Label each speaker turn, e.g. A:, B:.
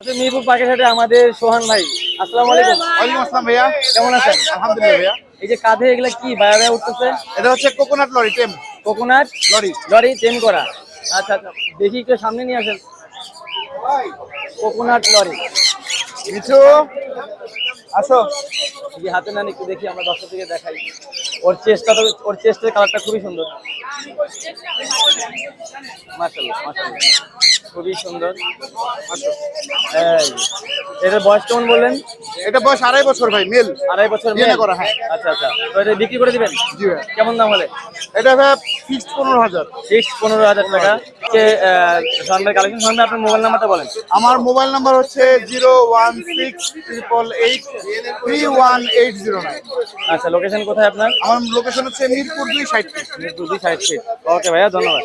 A: আচ্ছা, মিরপুর পাখির হাটে আমাদের সোহান ভাই আসসালামু আলাইকুম।
B: ওয়ালাইকুম আসসালাম ভাইয়া।
A: কেমন আছেন?
B: আলহামদুলিল্লাহ ভাইয়া।
A: এই যে কাঁধে এগুলা কি বায়া বায়া উঠতেছে?
B: এটা হচ্ছে কোকোনাট লরি টেম।
A: Coconut
B: lorry.
A: লরি চেন করা। আচ্ছা আচ্ছা দেখি একটু সামনে নিয়ে আসেন। Coconut lorry.
B: মিঠু আসো।
A: এই যে হাতে না একটু দেখি আমরা দর্শক থেকে দেখাই। ওর চেষ্টা তো ওর চেষ্টার কালারটা খুবই সুন্দর। মাশাআল্লাহ মাশাআল্লাহ। খুবই সুন্দর। এই এটার বয়স কেমন বললেন?
B: এটা বয়স আড়াই বছর ভাই মেল।
A: আড়াই বছর মেয়ে
B: করা, হ্যাঁ।
A: আচ্ছা আচ্ছা। তো এটা বিক্রি করে দিবেন?
B: জি ভাই।
A: কেমন দাম হলে?
B: এটা ভাই ফিক্সড পনেরো হাজার।
A: ফিক্স পনেরো হাজার টাকা। যে সন্ধ্যার কালেকশন সন্ধ্যা আপনার মোবাইল নাম্বারটা বলেন।
B: আমার মোবাইল নাম্বার হচ্ছে zero one six triple eight three one eight zero nine
A: আচ্ছা লোকেশন কোথায় আপনার?
B: আমার লোকেশন হচ্ছে মিরপুর দুই সাইড।
A: মিরপুর দুই সাইড ফিট ওকে ভাইয়া ধন্যবাদ।